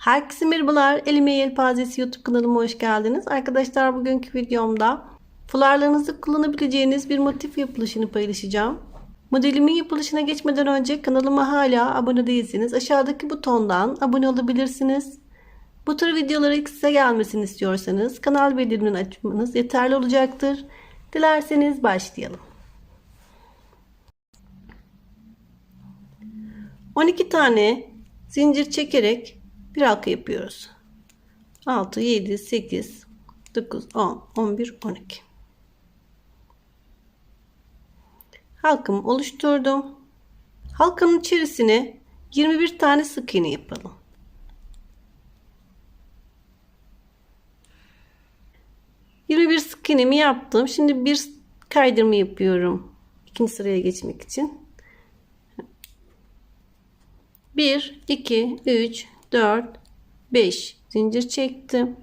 Herkese merhabalar. Elime Yelpazesi YouTube kanalıma hoş geldiniz. Arkadaşlar bugünkü videomda fularlarınızı kullanabileceğiniz bir motif yapılışını paylaşacağım. Modelimin yapılışına geçmeden önce kanalıma hala abone değilseniz aşağıdaki butondan abone olabilirsiniz. Bu tür videoları size gelmesini istiyorsanız kanal bildirimini açmanız yeterli olacaktır. Dilerseniz başlayalım. 12 tane zincir çekerek bir halka yapıyoruz. 6, 7, 8, 9, 10, 11, 12. Halkamı oluşturdum. Halkanın içerisine 21 tane sık iğne yapalım. bir sık iğnemi yaptım. Şimdi bir kaydırma yapıyorum. İkinci sıraya geçmek için. 1, 2, 3, 4, 5 zincir çektim.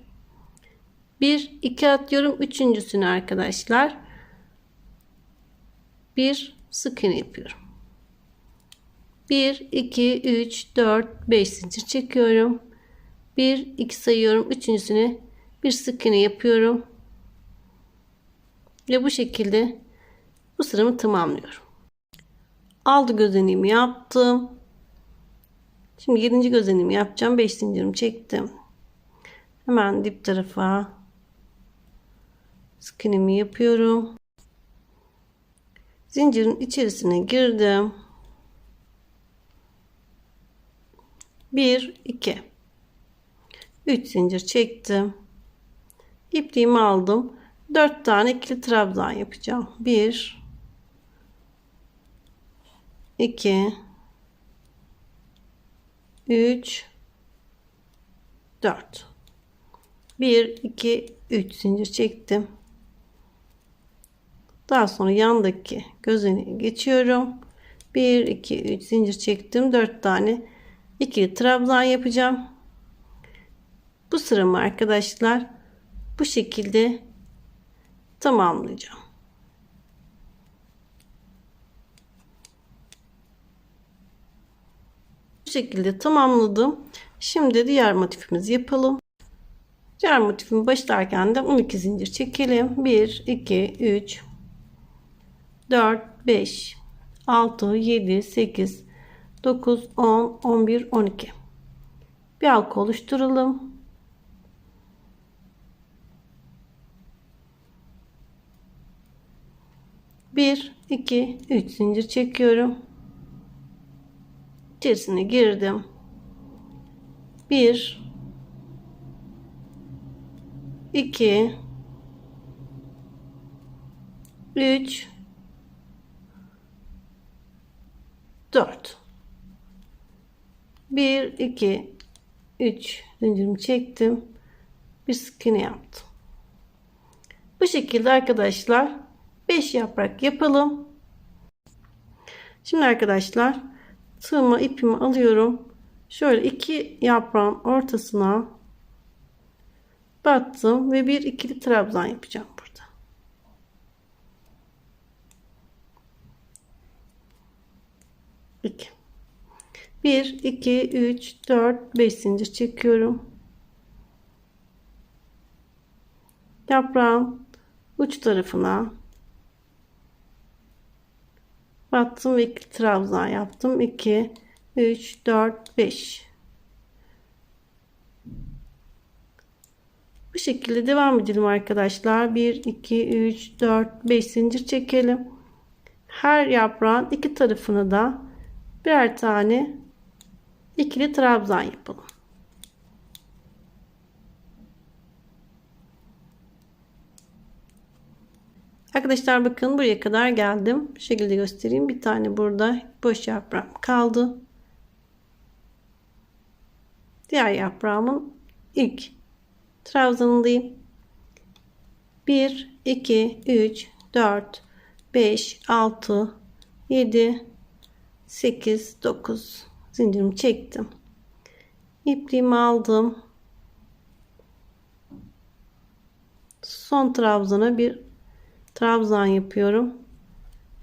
1, 2 atıyorum. Üçüncüsünü arkadaşlar. Bir sık iğne yapıyorum. 1, 2, 3, 4, 5 zincir çekiyorum. 1, 2 sayıyorum. Üçüncüsüne bir sık iğne yapıyorum. Ve bu şekilde bu sıramı tamamlıyorum. Aldı gözenimi yaptım. Şimdi 7. gözenimi yapacağım. 5 zincirimi çektim. Hemen dip tarafa sık iğnemi yapıyorum. Zincirin içerisine girdim. 1 2 3 zincir çektim. İpliğimi aldım. 4 tane ikili trabzan yapacağım. 1 2 3 4 1 2 3 zincir çektim. Daha sonra yandaki gözeni geçiyorum. 1 2 3 zincir çektim. 4 tane ikili trabzan yapacağım. Bu sıramı arkadaşlar bu şekilde tamamlayacağım. Bu şekilde tamamladım. Şimdi diğer motifimizi yapalım. Diğer motifimi başlarken de 12 zincir çekelim. 1, 2, 3, 4, 5, 6, 7, 8, 9, 10, 11, 12. Bir halka oluşturalım. Bir, iki, üç zincir çekiyorum. İçerisine girdim. Bir, iki, üç, dört. Bir, iki, üç zincirimi çektim. Bir sık yaptım. Bu şekilde arkadaşlar 5 yaprak yapalım. Şimdi arkadaşlar tığıma ipimi alıyorum. Şöyle iki yaprağın ortasına battım ve bir ikili trabzan yapacağım burada. İki. 1 2 3 4 5 zincir çekiyorum. Yaprağın uç tarafına battım ve iki trabzan yaptım. 2 3 4 5 bu şekilde devam edelim arkadaşlar. 1 2 3 4 5 zincir çekelim. Her yaprağın iki tarafını da birer tane ikili trabzan yapalım Arkadaşlar bakın buraya kadar geldim. Bu şekilde göstereyim. Bir tane burada boş yaprağım kaldı. Diğer yaprağımın ilk trabzanındayım. 1, 2, 3, 4, 5, 6, 7, 8, 9 zincirimi çektim. İpliğimi aldım. Son trabzana bir trabzan yapıyorum.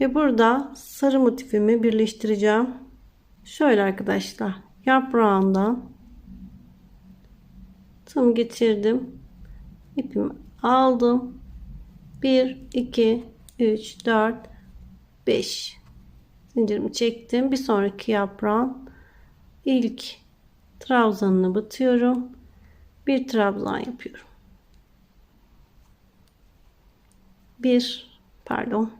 Ve burada sarı motifimi birleştireceğim. Şöyle arkadaşlar yaprağından Tığımı getirdim. İpimi aldım. 1, 2, 3, 4, 5. Zincirimi çektim. Bir sonraki yaprağın ilk trabzanını batıyorum. Bir trabzan yapıyorum. Bir pardon.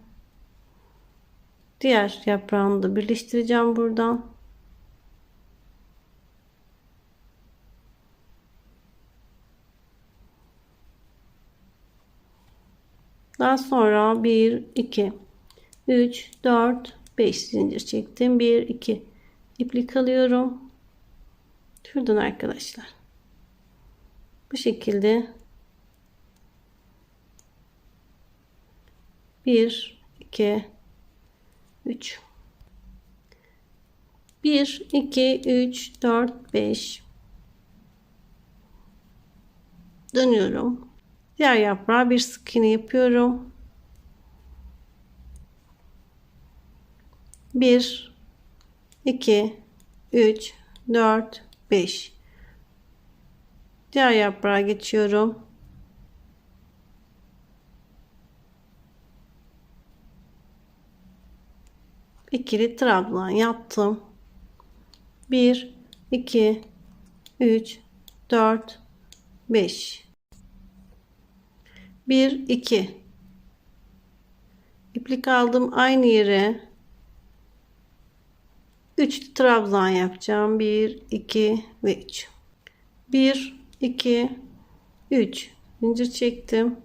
Diğer yaprağını da birleştireceğim buradan. Daha sonra 1 2 3 4 5 zincir çektim. 1 2 iplik alıyorum. Şuradan arkadaşlar. Bu şekilde 1 2 3 1 2 3 4 5 dönüyorum. Diğer yaprağa bir sık iğne yapıyorum. 1 2 3 4 5 Diğer yaprağa geçiyorum. İkili trabzan yaptım. 1 2 3 4 5 1 2 iplik aldım aynı yere. 3 trabzan yapacağım. 1 2 ve 3 1 2 3 zincir çektim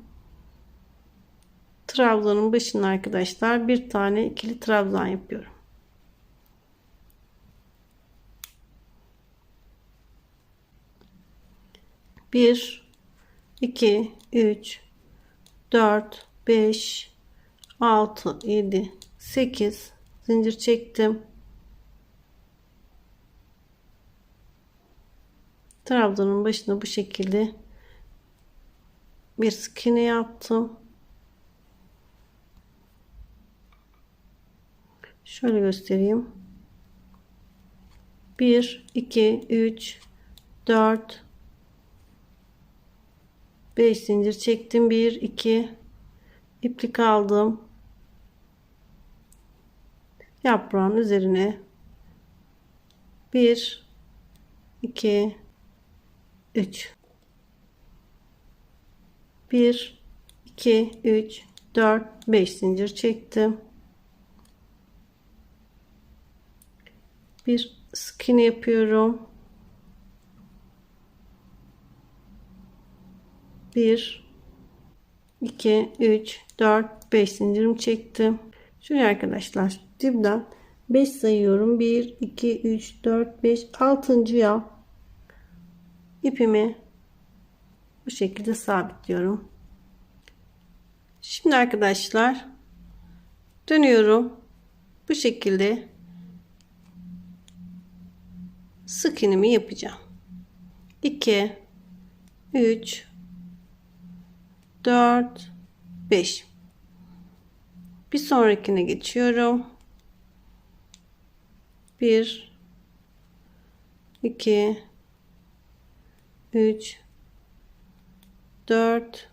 trabzanın başına arkadaşlar bir tane ikili trabzan yapıyorum. Bir iki üç dört beş altı yedi sekiz. Zincir çektim. Trabzanın başına bu şekilde bir sık iğne yaptım Şöyle göstereyim. 1, 2, 3, 4, 5 zincir çektim. 1, 2, iplik aldım. Yaprağın üzerine 1, 2, 3, 1, 2, 3, 4, 5 zincir çektim. Bir skin yapıyorum. Bir, iki, üç, dört, beş zincirim çektim. Şuraya arkadaşlar dibden 5 sayıyorum. 1, 2, 3, 4, 5, 6. ipimi bu şekilde sabitliyorum. Şimdi arkadaşlar dönüyorum. Bu şekilde sık iğnemi yapacağım. 2 3 4 5 bir sonrakine geçiyorum. 1 2 3 4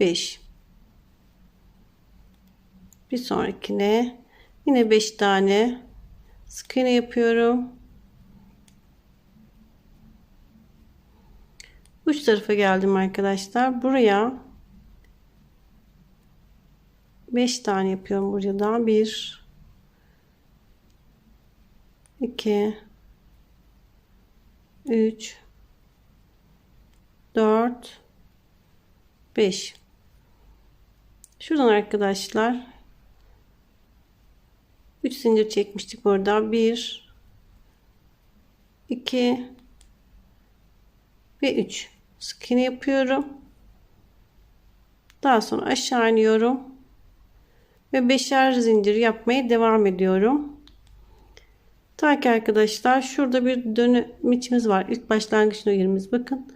5 bir sonrakine yine 5 tane sık yapıyorum. Uç tarafa geldim arkadaşlar. Buraya 5 tane yapıyorum buraya da. 1 2 3 4 5 Şuradan arkadaşlar 3 zincir çekmiştik orada. 1 2 ve 3 sık yapıyorum. Daha sonra aşağı iniyorum. Ve beşer zincir yapmaya devam ediyorum. Ta ki arkadaşlar şurada bir dönüm içimiz var. İlk başlangıç yerimiz bakın.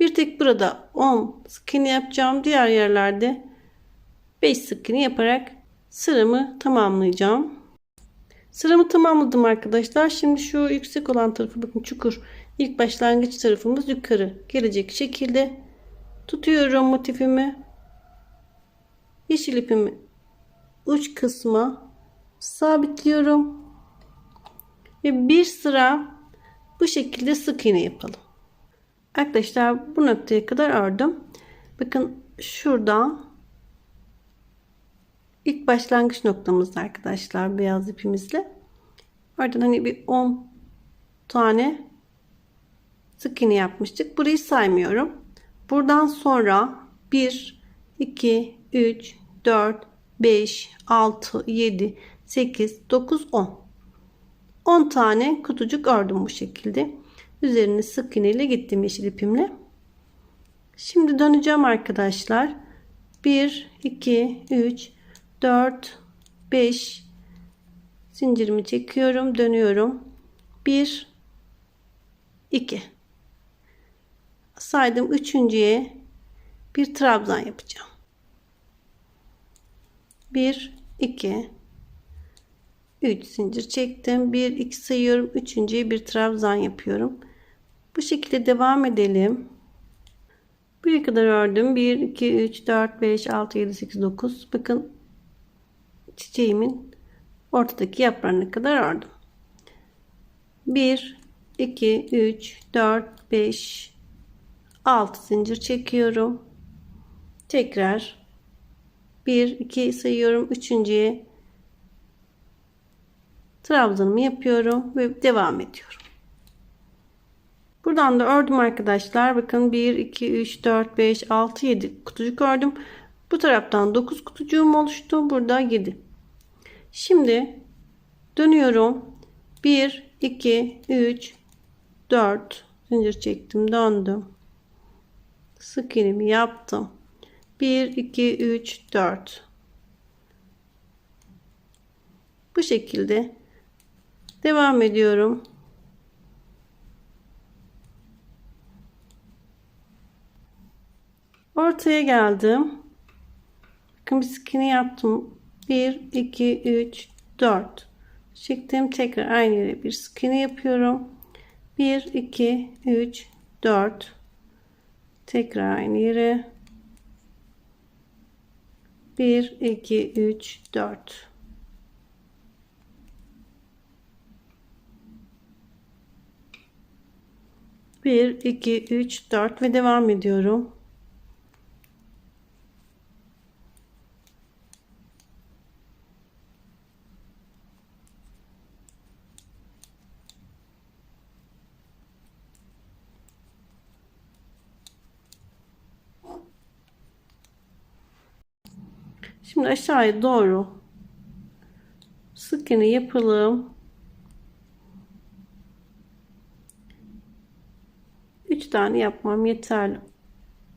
Bir tek burada 10 sık yapacağım. Diğer yerlerde 5 sık yaparak sıramı tamamlayacağım. Sıramı tamamladım arkadaşlar. Şimdi şu yüksek olan tarafı bakın çukur İlk başlangıç tarafımız yukarı gelecek şekilde tutuyorum motifimi. Yeşil ipimi uç kısma sabitliyorum. Ve bir sıra bu şekilde sık iğne yapalım. Arkadaşlar bu noktaya kadar ördüm. Bakın şurada ilk başlangıç noktamız arkadaşlar beyaz ipimizle. Oradan hani bir 10 tane sık iğne yapmıştık. Burayı saymıyorum. Buradan sonra 1 2 3 4 5 6 7 8 9 10 10 tane kutucuk ördüm bu şekilde. Üzerine sık iğne ile gittim yeşil ipimle. Şimdi döneceğim arkadaşlar. 1 2 3 4 5 zincirimi çekiyorum, dönüyorum. 1 2 saydım üçüncüye bir trabzan yapacağım. 1 2 3 zincir çektim. 1 2 sayıyorum. Üçüncüye bir trabzan yapıyorum. Bu şekilde devam edelim. Buraya kadar ördüm. 1 2 3 4 5 6 7 8 9 bakın çiçeğimin ortadaki yaprağına kadar ördüm. 1 2 3 4 5 6 zincir çekiyorum tekrar 1 2 sayıyorum üçüncüye trabzanımı yapıyorum ve devam ediyorum. Buradan da ördüm arkadaşlar. Bakın 1 2 3 4 5 6 7 kutucuk ördüm. Bu taraftan 9 kutucuğum oluştu. Burada 7. Şimdi dönüyorum. 1 2 3 4 zincir çektim, döndüm. Sık iğnemi yaptım. 1 2 3 4 bu şekilde Devam ediyorum. Ortaya geldim. Bakın bir skini yaptım. 1, 2, 3, 4. Çektim. Tekrar aynı yere bir skini yapıyorum. 1, 2, 3, 4. Tekrar aynı yere. 1, 2, 3, 4. 1 2 3 4 ve devam ediyorum. Şimdi aşağıya doğru sık iğne yapalım. 3 tane yapmam yeterli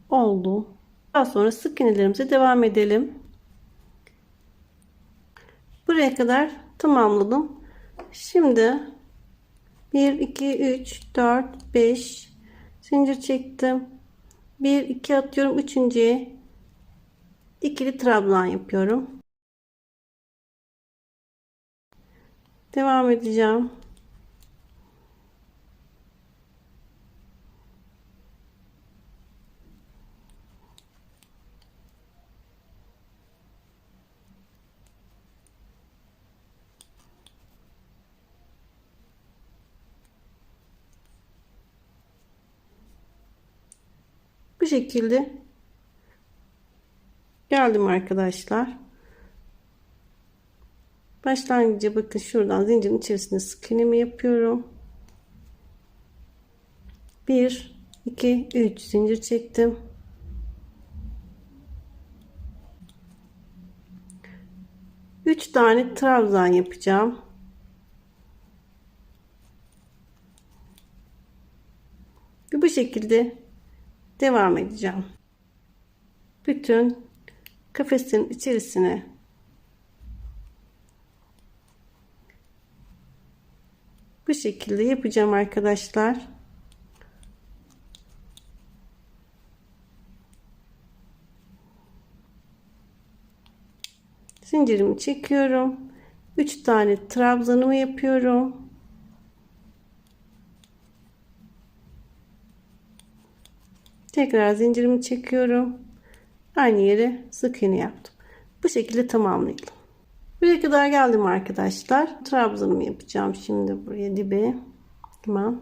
oldu. Daha sonra sık iğnelerimize devam edelim. Buraya kadar tamamladım. Şimdi 1 2 3 4 5 zincir çektim. 1 2 atıyorum. Üçüncüye ikili trabzan yapıyorum. Devam edeceğim. Bu şekilde geldim arkadaşlar. Başlangıcı bakın şuradan zincirin içerisine sık iğnemi yapıyorum. 1 2 3 zincir çektim. Üç tane trabzan yapacağım. bu şekilde devam edeceğim. Bütün kafesin içerisine bu şekilde yapacağım arkadaşlar. Zincirimi çekiyorum. 3 tane trabzanımı yapıyorum. Tekrar zincirimi çekiyorum. Aynı yere sık iğne yaptım. Bu şekilde tamamlayalım. Buraya kadar geldim arkadaşlar. Trabzanımı yapacağım şimdi buraya dibe. Hemen.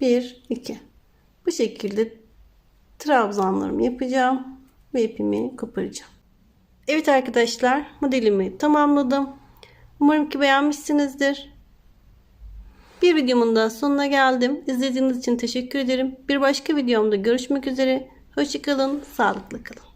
1 2 Bu şekilde trabzanlarımı yapacağım ve ipimi koparacağım. Evet arkadaşlar modelimi tamamladım. Umarım ki beğenmişsinizdir. Bir videomun da sonuna geldim. İzlediğiniz için teşekkür ederim. Bir başka videomda görüşmek üzere. Hoşçakalın, sağlıklı kalın.